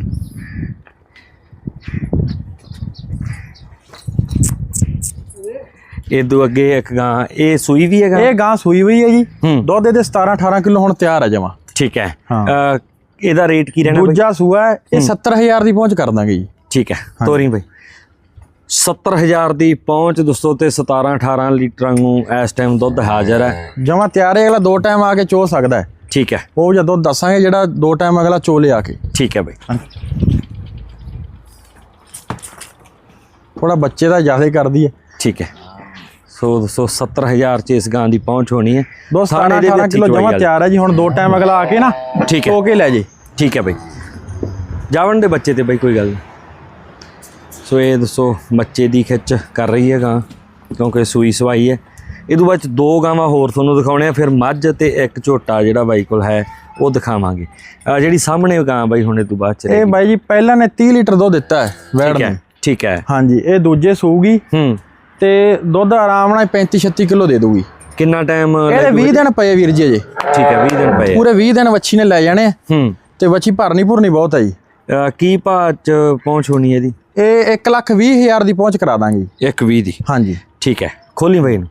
ਇਦੋਂ ਅੱਗੇ ਇੱਕ ਗਾਂ ਇਹ ਸੂਈ ਵੀ ਹੈਗਾ? ਇਹ ਗਾਂ ਸੂਈ ਹੋਈ ਹੈ ਜੀ। ਦੁੱਧ ਇਹਦੇ 17-18 ਕਿਲੋ ਹੁਣ ਤਿਆਰ ਹੈ ਜਮਾ। ਠੀਕ ਹੈ। ਇਹਦਾ ਰੇਟ ਕੀ ਰਹਿਣਾ ਦੂਜਾ ਸੂਆ ਇਹ 70000 ਦੀ ਪਹੁੰਚ ਕਰ ਦਾਂਗੇ ਜੀ। ਠੀਕ ਹੈ ਤੋਰੀ ਬਈ। 70000 ਦੀ ਪਹੁੰਚ ਦੋਸਤੋ ਤੇ 17 18 ਲੀਟਰਾਂ ਨੂੰ ਇਸ ਟਾਈਮ ਦੁੱਧ ਹਾਜ਼ਰ ਹੈ। ਜਮਾ ਤਿਆਰ ਹੈ ਅਗਲਾ ਦੋ ਟਾਈਮ ਆ ਕੇ ਚੋ ਸਕਦਾ ਹੈ। ਠੀਕ ਹੈ। ਉਹ ਜਦੋਂ ਦੱਸਾਂਗੇ ਜਿਹੜਾ ਦੋ ਟਾਈਮ ਅਗਲਾ ਚੋ ਲਿਆ ਕੇ। ਠੀਕ ਹੈ ਬਈ। ਥੋੜਾ ਬੱਚੇ ਦਾ ਜ਼ਿਆਦਾ ਕਰਦੀ ਹੈ। ਠੀਕ ਹੈ। ਸੋ ਦੋਸਤੋ 70000 ਚ ਇਸ ਗਾਂ ਦੀ ਪਹੁੰਚ ਹੋਣੀ ਹੈ। ਦੋ ਥਾਣੇ 17 ਦੇ 18 ਵਿੱਚ ਕਿਲੋ ਜਮਾ। ਤਿਆਰ ਹੈ ਜੀ ਹੁਣ ਦੋ ਟਾਈਮ ਅਗਲਾ ਆ ਕੇ ਨਾ ਠੀਕ ਹੈ। ਚੋ ਕੇ ਲੈ ਜੇ। ਠੀਕ ਹੈ ਬਈ। ਜਾਵਣ ਦੇ ਬੱਚੇ ਤੇ ਬਈ ਕੋਈ ਗੱਲ ਨਹੀਂ। ਸੋ ਇਹ ਦੱਸੋ ਬੱਚੇ ਦੀ ਖਿੱਚ ਕਰ ਰਹੀ ਹੈ ਗਾਂ ਕਿਉਂਕਿ ਸੂਈ ਸਵਾਈ ਹੈ। ਇਹ ਤੋਂ ਬਾਅਦ ਦੋ ਗਾਵਾਂ ਹੋਰ ਤੁਹਾਨੂੰ ਦਿਖਾਉਣੇ ਆ ਫਿਰ ਮੱਝ ਤੇ ਇੱਕ ਝੋਟਾ ਜਿਹੜਾ ਬਾਈ ਕੋਲ ਹੈ ਉਹ ਦਿਖਾਵਾਂਗੇ। ਜਿਹੜੀ ਸਾਹਮਣੇ ਗਾਂ ਬਾਈ ਹੁਣ ਤੋਂ ਬਾਅਦ ਚ ਇਹ। ਬਾਈ ਜੀ ਪਹਿਲਾਂ ਨੇ 30 ਲੀਟਰ ਦੁੱਧ ਦਿੱਤਾ ਹੈ ਵੈੜ ਠੀਕ ਨੇ। ਹੈ ਠੀਕ ਹੈ। ਹਾਂਜੀ ਇਹ ਦੂਜੇ ਸੂਗੀ। ਹੂੰ। ਤੇ ਦੁੱਧ ਆਰਾਮ ਨਾਲ 35 36 ਕਿਲੋ ਦੇ ਦੂਗੀ ਕਿੰਨਾ ਟਾਈਮ ਇਹਦੇ 20 ਦਿਨ ਪਏ ਵੀਰ ਜੀ ਅਜੇ। ਠੀਕ ਹੈ 20 ਦਿਨ ਪਏ ਆ। ਪੂਰੇ 20 ਦਿਨ ਵੱਛੀ ਨੇ ਲੈ ਜਾਣੇ ਆ। ਹੂੰ। ਤੇ ਵੱਛੀ ਭਰਨੀ ਭੁਰਨੀ ਬਹੁਤ ਹੈ ਜੀ। ਕੀ ਭਾਅ ਚ ਪਹੁੰਚ ਹੋਣੀ ਹੈ ਇਹਦੀ? ਇਹ 1 ਲੱਖ 20 ਹਜ਼ਾਰ ਦੀ ਪਹੁੰਚ ਕਰਾ ਦਾਂਗੇ। ਜੀ। 120 ਦੀ। ਹਾਂਜੀ। ਠੀਕ ਹੈ। ਖੋਲੀ ਬਈ ਨੂੰ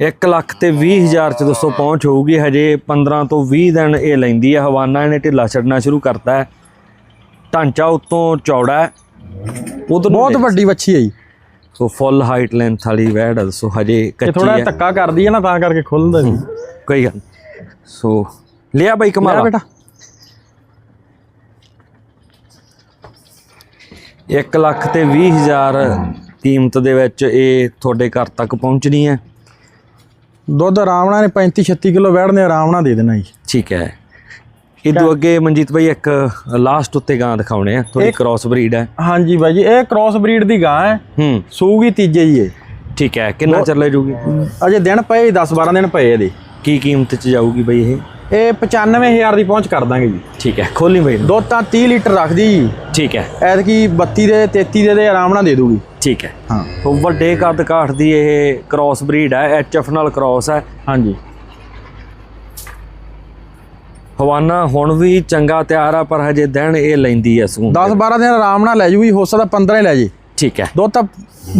1 ਲੱਖ ਤੇ 20 ਹਜ਼ਾਰ ਚ ਦੋਸਤੋ ਪਹੁੰਚ ਹੋਊਗੀ। ਹਜੇ 15 ਤੋਂ 20 ਦਿਨ ਇਹ ਲੈਂਦੀ ਹੈ ਹਵਾਨਾ ਇਹਨੇ ਢਿੱਲਾ ਛੱਡਣਾ ਸ਼ੁਰੂ ਕਰਤਾ ਹੈ। ਢਾਂਚਾ ਉਤੋਂ ਚੌੜਾ ਹੈ। ਬਹੁਤ ਵੱਡੀ ਵੱਛੀ ਹੈ ਜੀ। ਸੋ ਫੁੱਲ ਹਾਈਟ ਲੈਂਥ ਵਾਲੀ ਵੈੜ ਹੈ ਸੋ ਹਜੇ ਕੱਚੀ ਥੋੜਾ ਹੈ ਧੱਕਾ ਕਰਦੀ ਹੈ ਨਾ ਤਾਂ ਕਰਕੇ ਖੁੱਲਦਾ ਜੀ ਕੋਈ ਗੱਲ ਨੀ। ਸੋ ਲਿਆ ਬਾਈ ਕਮਾਲ ਬੇਟਾ। 1 ਲੱਖ ਤੇ 20 ਹਜ਼ਾਰ ਕੀਮਤ ਦੇ ਵਿੱਚ ਇਹ ਤੁਹਾਡੇ ਘਰ ਤੱਕ ਪਹੁੰਚਣੀ ਹੈ। ਦੁੱਧ ਆਰਾਮ ਨਾਲ 35 36 ਕਿਲੋ ਵੈੜ ਨੇ ਆਰਾਮ ਨਾਲ ਦੇ ਦੇਣਾ ਜੀ। ਠੀਕ ਹੈ। ਇਦੋਂ ਅੱਗੇ ਮਨਜੀਤ ਭਾਈ ਇੱਕ ਲਾਸਟ ਉੱਤੇ ਗਾਂ ਦਿਖਾਉਣੇ ਆ ਥੋੜੀ ਕ੍ਰਾਸ ਬਰੀਡ ਹੈ। ਹਾਂਜੀ ਬਾਈ ਜੀ ਇਹ ਕ੍ਰਾਸ ਬਰੀਡ ਦੀ ਗਾਂ ਹੈ। ਹੂੰ। ਸੂਗੀ ਤੀਜੇ ਜੀ ਇਹ। ਠੀਕ ਹੈ ਕਿੰਨਾ ਚੱਲੇ ਜੂਗੀ? ਅਜੇ ਦਿਨ ਪਏ 10 12 ਦਿਨ ਪਏ ਇਹਦੇ। ਕੀ ਕੀਮਤ ਚ ਜਾਊਗੀ ਬਈ ਇਹ? ਇਹ 95000 ਦੀ ਪਹੁੰਚ ਕਰ ਦਾਂਗੇ ਜੀ। ਠੀਕ ਹੈ ਖੋਲੀ ਬਈ। ਦੁੱਧ ਤਾਂ 30 ਲੀਟਰ ਰੱਖਦੀ ਜੀ। ਠੀਕ ਹੈ। ਐਤਕੀ 32 ਦੇ 33 ਦੇ ਦੇ ਆਰਾਮ ਨਾਲ ਦੇ ਦੂਗੀ। ਠੀਕ ਹੈ। ਹਾਂ। ਉਹ ਵੱਡੇ ਕੱਦ ਕਾਠ ਦੀ ਇਹ ਕ੍ਰਾਸ ਬਰੀਡ ਹੈ ਐਚਐਫ ਨਾਲ ਕ੍ਰਾਸ ਹੈ। ਹਾਂਜੀ। ਹਵਾਨਾ ਹੁਣ ਵੀ ਚੰਗਾ ਤਿਆਰ ਆ ਪਰ ਹਜੇ ਦਿਨ ਇਹ ਲੈਂਦੀ ਹੈ ਸੂਨ 10 12 ਦਿਨ ਆਰਾਮ ਨਾਲ ਲੈ ਜੂਗੀ ਹੋ ਸਕਦਾ 15 ਹੀ ਲੈ ਜੇ। ਠੀਕ ਹੈ। ਦੁੱਧ ਤਾਂ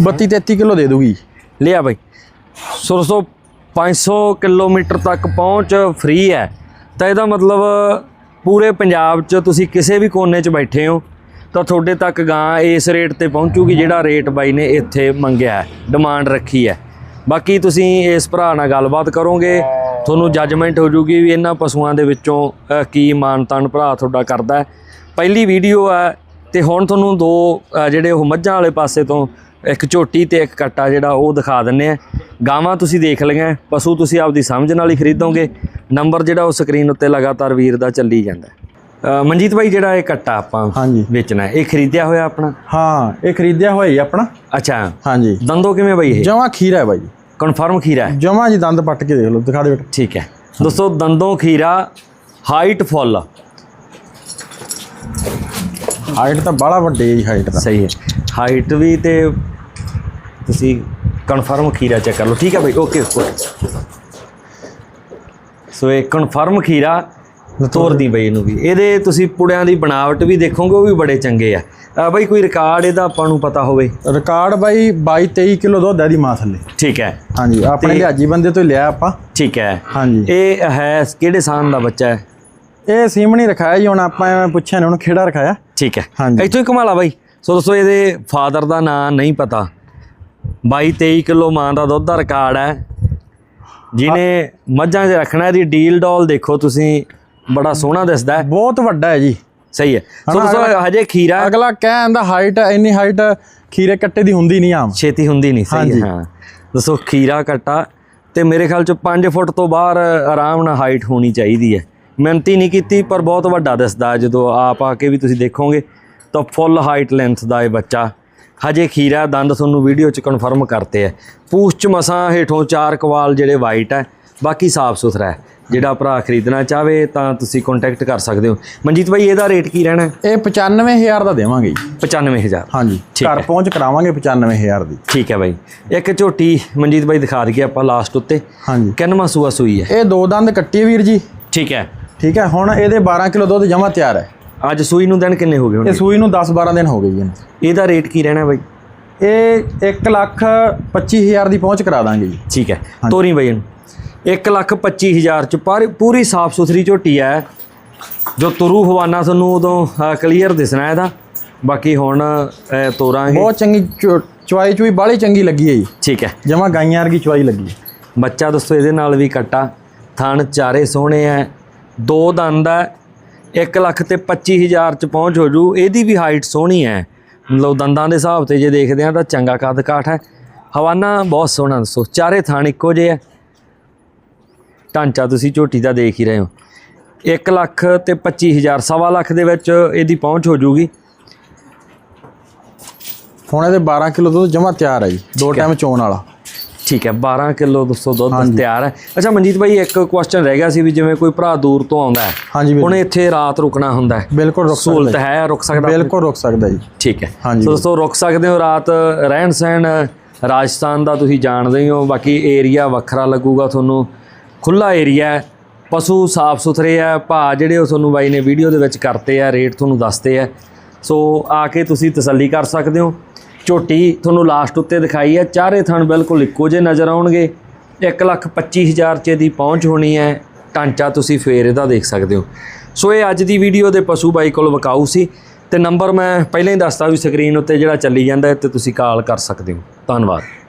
32 33 ਕਿਲੋ ਦੇ ਦੂਗੀ। ਲਿਆ ਬਈ। 1600 500 ਕਿਲੋਮੀਟਰ ਤੱਕ ਪਹੁੰਚ ਫ੍ਰੀ ਹੈ। ਤਾਂ ਇਹਦਾ ਮਤਲਬ ਪੂਰੇ ਪੰਜਾਬ 'ਚ ਤੁਸੀਂ ਕਿਸੇ ਵੀ ਕੋਨੇ 'ਚ ਬੈਠੇ ਹੋ ਤਾਂ ਤੁਹਾਡੇ ਤੱਕ ਗਾਂ ਇਸ ਰੇਟ ਤੇ ਪਹੁੰਚੂਗੀ ਜਿਹੜਾ ਰੇਟ ਬਾਈ ਨੇ ਇੱਥੇ ਮੰਗਿਆ ਡਿਮਾਂਡ ਰੱਖੀ ਹੈ। ਬਾਕੀ ਤੁਸੀਂ ਇਸ ਭਰਾ ਨਾਲ ਗੱਲਬਾਤ ਕਰੋਗੇ। ਤੁਹਾਨੂੰ ਜੱਜਮੈਂਟ ਹੋ ਜੂਗੀ ਵੀ ਇਹਨਾਂ ਪਸ਼ੂਆਂ ਦੇ ਵਿੱਚੋਂ ਕੀ ਮਾਨਤਾਨ ਭਰਾ ਤੁਹਾਡਾ ਕਰਦਾ ਹੈ। ਪਹਿਲੀ ਵੀਡੀਓ ਹੈ ਤੇ ਹੁਣ ਤੁਹਾਨੂੰ ਦੋ ਜਿਹੜੇ ਉਹ ਮੱਝਾਂ ਵਾਲੇ ਪਾਸੇ ਤੋਂ ਇੱਕ ਝੋਟੀ ਤੇ ਇੱਕ ਕੱਟਾ ਜਿਹੜਾ ਉਹ ਦਿਖਾ ਦਿੰਨੇ ਆ ਗਾਵਾਂ ਤੁਸੀਂ ਦੇਖ ਲਈਆਂ ਪਸ਼ੂ ਤੁਸੀਂ ਆਪਦੀ ਸਮਝ ਨਾਲ ਹੀ ਖਰੀਦੋਗੇ। ਨੰਬਰ ਜਿਹੜਾ ਉਹ ਸਕਰੀਨ ਉੱਤੇ ਲਗਾਤਾਰ ਵੀਰ ਦਾ ਚੱਲੀ ਜਾਂਦਾ ਹੈ। ਮਨਜੀਤ ਭਾਈ ਜਿਹੜਾ ਇਹ ਕੱਟਾ ਆਪਾਂ ਹਾਂਜੀ। ਵੇਚਣਾ ਹੈ, ਇਹ ਖਰੀਦਿਆ ਹੋਇਆ ਆਪਣਾ? ਹਾਂ ਇਹ ਖਰੀਦਿਆ ਹੋਇਆ ਜੀ ਆਪਣਾ। ਅੱਛਾ। ਹਾਂਜੀ। ਦੰਦੋ ਕਿਵੇਂ ਬਈ ਇਹ? ਜਮਾ ਖੀਰਾ ਹੈ ਬਾਈ ਕਨਫਰਮ ਖੀਰਾ ਹੈ। ਜਮਾ ਜੀ ਦੰਦ ਪੱਟ ਕੇ ਦੇਖ ਲਓ ਦਿਖਾ ਦੇ ਬੇਟਾ ਠੀਕ ਹੈ। ਦੋਸਤੋ ਦੰਦੋਂ ਖੀਰਾ ਹਾਈਟ ਫੁੱਲ ਹਾਈਟ ਤਾਂ ਬਾਹਲਾ ਵੱਡੇ ਹੈ ਜੀ ਹਾਈਟ ਦਾ ਸਹੀ ਹੈ। ਹਾਈਟ ਵੀ ਤੇ ਤੁਸੀਂ ਕਨਫਰਮ ਖੀਰਾ ਚੈੱਕ ਕਰ ਲਓ। ਠੀਕ ਹੈ ਭਾਈ ਓਕੇ ਓਕੇ ਸੋ ਇਹ ਕਨਫਰਮ ਖੀਰਾ ਤੋਰਦੀ ਬਈ ਇਹਨੂੰ ਵੀ। ਇਹਦੇ ਤੁਸੀਂ ਪੁੜਿਆਂ ਦੀ ਬਣਾਵਟ ਵੀ ਦੇਖੋਗੇ ਉਹ ਵੀ ਬੜੇ ਚੰਗੇ ਆ। ਬਈ ਕੋਈ ਰਿਕਾਰਡ ਇਹਦਾ ਆਪਾਂ ਨੂੰ ਪਤਾ ਹੋਵੇ। ਰਿਕਾਰਡ ਬਾਈ 22 23 ਕਿਲੋ ਦੁੱਧ ਹੈ ਦੀ ਮਾਂ ਥੱਲੇ। ਠੀਕ ਹੈ। ਹਾਂਜੀ ਆਪਣੇ ਲਿਆਜੀ ਬੰਦੇ ਤੋਂ ਹੀ ਲਿਆ ਆਪਾਂ। ਠੀਕ ਹੈ। ਹਾਂਜੀ। ਇਹ ਹੈ ਕਿਹੜੇ ਸਾਨ ਦਾ ਬੱਚਾ ਹੈ? ਇਹ ਸੀਮਣੀ ਰਖਾਇਆ ਜੀ ਹੁਣ ਆਪਾਂ ਐਵੇਂ ਪੁੱਛਿਆ ਨੇ ਉਹਨੂੰ ਖੇੜਾ ਰਖਾਇਆ। ਠੀਕ ਹੈ। ਹਾਂਜੀ। ਇੱਥੋਂ ਹੀ ਕਮਾਲਾ ਬਾਈ। ਸੋ ਦੋਸਤੋ ਇਹਦੇ ਫਾਦਰ ਦਾ ਨਾਂ ਨਹੀਂ ਪਤਾ। 22 23 ਕਿਲੋ ਮਾਂ ਦਾ ਦੁੱਧ ਦਾ ਰਿਕਾਰਡ ਹੈ। ਜਿਹਨੇ ਮੱਝਾਂ 'ਚ ਰੱਖਣਾ ਇਹਦੀ ਡੀਲ ਡੋਲ ਦੇਖੋ ਤੁਸੀਂ। ਬੜਾ ਸੋਹਣਾ ਦਿਸਦਾ ਬਹੁਤ ਵੱਡਾ ਹੈ ਜੀ। ਸਹੀ ਹੈ। ਸੋ ਦੋਸਤੋ ਹਜੇ ਖੀਰਾ ਅਗਲਾ ਕਹਿੰਦਾ ਹਾਈਟ ਇੰਨੀ ਹਾਈਟ ਖੀਰੇ ਕੱਟੇ ਦੀ ਹੁੰਦੀ ਨਹੀਂ ਆਮ। ਛੇਤੀ ਹੁੰਦੀ ਨਹੀਂ ਸਹੀ। ਹੈ, ਹਾਂ। ਦੱਸੋ ਖੀਰਾ ਕੱਟਾ ਤੇ ਮੇਰੇ ਖਿਆਲ ਚ 5 ਫੁੱਟ ਤੋਂ ਬਾਹਰ ਆਰਾਮ ਨਾਲ ਹਾਈਟ ਹੋਣੀ ਚਾਹੀਦੀ ਹੈ। ਮਿਹਨਤੀ ਨਹੀਂ ਕੀਤੀ ਪਰ ਬਹੁਤ ਵੱਡਾ ਦਿਸਦਾ ਜਦੋਂ ਆਪ ਆ ਕੇ ਵੀ ਤੁਸੀਂ ਦੇਖੋਗੇ ਤਾਂ ਫੁੱਲ ਹਾਈਟ ਲੈਂਥ ਦਾ ਇਹ ਬੱਚਾ। ਹਜੇ ਖੀਰਾ ਦੰਦ ਤੁਹਾਨੂੰ ਵੀਡੀਓ ਚ ਕਨਫਰਮ ਕਰਤੇ ਹੈ। ਪੂਛ ਚ ਮਸਾਂ ਹੇਠੋਂ ਚਾਰ ਕਵਾਲ ਜਿਹੜੇ ਵਾਈਟ ਹੈ। ਬਾਕੀ ਸਾਫ਼ ਸੁਥਰਾ ਹੈ। ਜਿਹੜਾ ਭਰਾ ਖਰੀਦਣਾ ਚਾਹਵੇ ਤਾਂ ਤੁਸੀਂ ਕੰਟੈਕਟ ਕਰ ਸਕਦੇ ਹੋ। ਮਨਜੀਤ ਭਾਈ ਇਹਦਾ ਰੇਟ ਕੀ ਰਹਿਣਾ? ਇਹ 95000 ਦਾ ਦੇਵਾਂਗੇ ਜੀ। 95000 ਹਾਂਜੀ। ਘਰ। ਪਹੁੰਚ ਕਰਾਵਾਂਗੇ 95000 ਦੀ। ਠੀਕ ਹੈ ਬਾਈ। ਇੱਕ ਝੋਟੀ ਮਨਜੀਤ ਭਾਈ ਦਿਖਾ ਦਈਏ ਆਪਾਂ ਲਾਸਟ ਉੱਤੇ। ਹਾਂਜੀ। ਕਿੰਨਵਾਂ ਸੂਆ ਸੂਈ ਹੈ? ਇਹ ਦੋ ਦੰਦ ਕੱਟੀ ਵੀਰ ਜੀ। ਠੀਕ ਹੈ। ਠੀਕ ਹੈ ਹੁਣ ਇਹਦੇ 12 ਕਿਲੋ ਦੁੱਧ ਜਮਾ ਤਿਆਰ ਹੈ। ਅੱਜ ਸੂਈ ਨੂੰ ਦਿਨ ਕਿੰਨੇ ਹੋ ਗਏ ਇਹ ਹੁਣ ਸੂਈ ਨੂੰ 10 12 ਦਿਨ ਹੋ ਗਏ ਜੀ ਇਹਦਾ ਰੇਟ ਕੀ ਰਹਿਣਾ ਬਾਈ? ਇਹ 1 ਲੱਖ 25000 ਦੀ ਪਹੁੰਚ ਕਰਾ ਦਾਂਗੇ ਜੀ। ਠੀਕ ਹੈ। ਤੋਰੀ ਬਾਈ ਇਹਨੂੰ। 1 ਲੱਖ 25 ਹਜ਼ਾਰ ਚ ਪਰ ਪੂਰੀ ਸਾਫ਼ ਸੁਥਰੀ ਝੋਟੀ ਹੈ। ਜੋ ਤੁਰੂ ਹਵਾਨਾ ਤੁਹਾਨੂੰ ਉਦੋਂ ਕਲੀਅਰ ਦਿਸਣਾ ਇਹਦਾ। ਬਾਕੀ ਹੁਣ ਅ, ਤੋਰਾਂਗੇ ਬਹੁਤ ਚੰਗੀ ਚੁਆਈ ਚੁਈ ਬਾਹਲੀ ਚੰਗੀ ਲੱਗੀ ਹੈ ਜੀ। ਠੀਕ ਹੈ। ਜਮਾ ਗਾਈਆਂ ਵਰਗੀ ਚੁਆਈ ਲੱਗੀ ਹੈ। ਬੱਚਾ ਦੋਸਤੋ ਇਹਦੇ ਨਾਲ ਵੀ ਕੱਟਾ। ਥਣ ਚਾਰੇ ਸੋਹਣੇ ਐ ਦੋ ਦੰਦ ਐ 1 ਲੱਖ ਤੇ 25 ਹਜ਼ਾਰ ਚ ਪਹੁੰਚ ਹੋ ਜੂ। ਇਹਦੀ ਵੀ ਹਾਈਟ ਸੋਹਣੀ ਐ ਮਤਲਬ ਦੰਦਾਂ ਦੇ ਹਿਸਾਬ ਤੇ ਜੇ ਦੇਖਦੇ ਆ ਤਾਂ ਚੰਗਾ ਕੱਦ ਕਾਠ ਹੈ। ਹਵਾਨਾ ਬਹੁਤ ਸੋਹਣਾ ਦੱਸੋ। ਚਾਰੇ ਥਣ ਇੱਕੋ ਜਿਹੇ ਐ ਢਾਂਚਾ ਤੁਸੀਂ ਝੋਟੀ ਦਾ ਦੇਖ ਹੀ ਰਹੇ ਹੋ। 1 ਲੱਖ ਤੇ 25 ਹਜ਼ਾਰ ਸਵਾ ਲੱਖ ਦੇ ਵਿੱਚ ਇਹਦੀ ਪਹੁੰਚ ਹੋ ਜੂਗੀ। ਹੁਣ ਇਹਦੇ 12 ਕਿਲੋ ਦੁੱਧ ਜਮਾ ਤਿਆਰ ਹੈ ਜੀ ਦੋ। ਟਾਈਮ ਚੋਣ ਵਾਲਾ। ਠੀਕ ਹੈ 12 ਕਿਲੋ ਦੋਸਤੋ ਦੁੱਧ। ਤਿਆਰ ਹੈ। ਅੱਛਾ ਮਨਜੀਤ ਭਾਈ ਇੱਕ ਕੁਐਸਚਨ ਰਹਿ ਗਿਆ ਸੀ ਵੀ ਜਿਵੇਂ ਕੋਈ ਭਰਾ ਦੂਰ ਤੋਂ ਆਉਂਦਾ ਹੈ ਉਹਨੇ ਇੱਥੇ ਰਾਤ ਰੁਕਣਾ ਹੁੰਦਾ ਹੈ। ਬਿਲਕੁਲ ਰੁਕ ਸਹੂਲਤ ਸਕਦਾ ਹੈ ਰੁਕ। ਸਕਦਾ। ਬਿਲਕੁਲ ਰੁਕ ਸਕਦਾ ਜੀ। ਠੀਕ ਹੈ। ਹਾਂਜੀ ਦੋਸਤੋ ਰੁਕ ਸਕਦੇ ਹੋ ਰਾਤ ਰਹਿਣ ਸਹਿਣ ਰਾਜਸਥਾਨ ਦਾ ਤੁਸੀਂ ਜਾਣਦੇ ਹੀ ਹੋ। ਬਾਕੀ ਏਰੀਆ ਵੱਖਰਾ ਲੱਗੂਗਾ ਤੁਹਾਨੂੰ। ਖੁੱਲਾ ਏਰੀਆ ਹੈ, ਪਸ਼ੂ ਸਾਫ਼ ਸੁਥਰੇ ਆ ਭਾ ਜਿਹੜੇ ਉਹ ਤੁਹਾਨੂੰ ਬਾਈ ਨੇ ਵੀਡੀਓ ਦੇ ਵਿੱਚ ਕਰਤੇ ਆ, ਰੇਟ ਤੁਹਾਨੂੰ ਦੱਸਦੇ ਆ। ਸੋ ਆ ਕੇ ਤੁਸੀਂ ਤਸੱਲੀ ਕਰ ਸਕਦੇ ਹੋ। ਝੋਟੀ ਤੁਹਾਨੂੰ ਲਾਸਟ ਉੱਤੇ ਦਿਖਾਈ ਹੈ, ਚਾਰੇ ਥਣ ਬਿਲਕੁਲ ਇੱਕੋ ਜਿਹੇ ਨਜ਼ਰ ਆਉਣਗੇ। 125000 ਚ ਦੀ ਪਹੁੰਚ ਹੋਣੀ ਹੈ, ਢਾਂਚਾ ਤੁਸੀਂ ਫੇਰ ਇਹਦਾ ਦੇਖ ਸਕਦੇ ਹੋ। ਸੋ ਇਹ ਅੱਜ ਦੀ ਵੀਡੀਓ ਦੇ ਪਸ਼ੂ ਬਾਈ ਕੋਲ ਵਿਕਾਊ ਸੀ, ਤੇ ਨੰਬਰ ਮੈਂ ਪਹਿਲਾਂ ਹੀ ਦੱਸਤਾ ਵੀ ਸਕਰੀਨ ਉੱਤੇ ਜਿਹੜਾ ਚੱਲੀ ਜਾਂਦਾ ਹੈ, ਤੇ ਤੁਸੀਂ ਕਾਲ ਕਰ ਸਕਦੇ ਹੋ। ਧੰਨਵਾਦ।